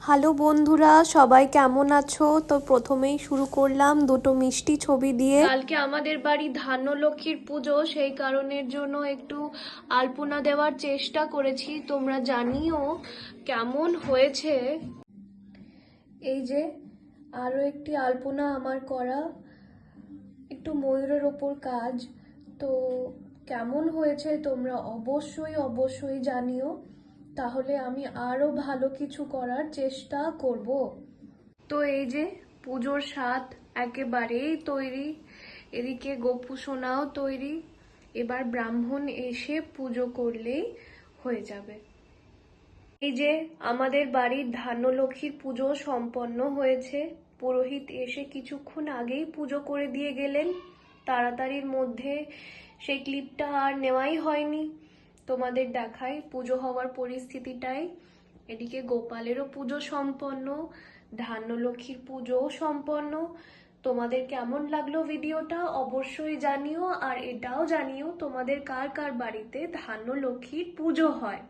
Hello বন্ধুরা সবাই কেমন আছো? তো প্রথমেই শুরু করলাম দুটো মিষ্টি ছবি দিয়ে। কালকে আমাদের বাড়ি ধান্যলক্ষ্মীর পুজো সেই কারণের জন্য একটু আলপনা দেওয়ার চেষ্টা করেছি। তোমরা জানিও কেমন হয়েছে। এই যে আরও একটি আলপনা আমার করা। একটু ময়ূরের ওপর কাজ। তো কেমন হয়েছে তোমরা অবশ্যই অবশ্যই জানিও। তাহলে আমি আরও ভালো কিছু করার চেষ্টা করব। তো এই যে, পুজোর স্বাদ একেবারেই তৈরি। এদিকে গোপু সোনাও তৈরি। এবার ব্রাহ্মণ এসে পুজো করলেই হয়ে যাবে। এই যে, আমাদের বাড়ির ধান্যলক্ষ্মীর পুজো সম্পন্ন হয়েছে। পুরোহিত এসে কিছুক্ষণ আগেই পুজো করে দিয়ে গেলেন। তাড়াতাড়ির মধ্যে সেই ক্লিপটা আর নেওয়াই হয়নি। তোমাদের দেখাই পুজো হওয়ার পরিস্থিতিটাই। এদিকে গোপালেরও পুজো সম্পন্ন, ধান্যলক্ষ্মীর পুজোও সম্পন্ন। তোমাদের কেমন লাগল ভিডিওটা অবশ্যই জানিও, আর এটাও জানিও তোমাদের কার কার বাড়িতে ধান্যলক্ষ্মীর পুজো হয়।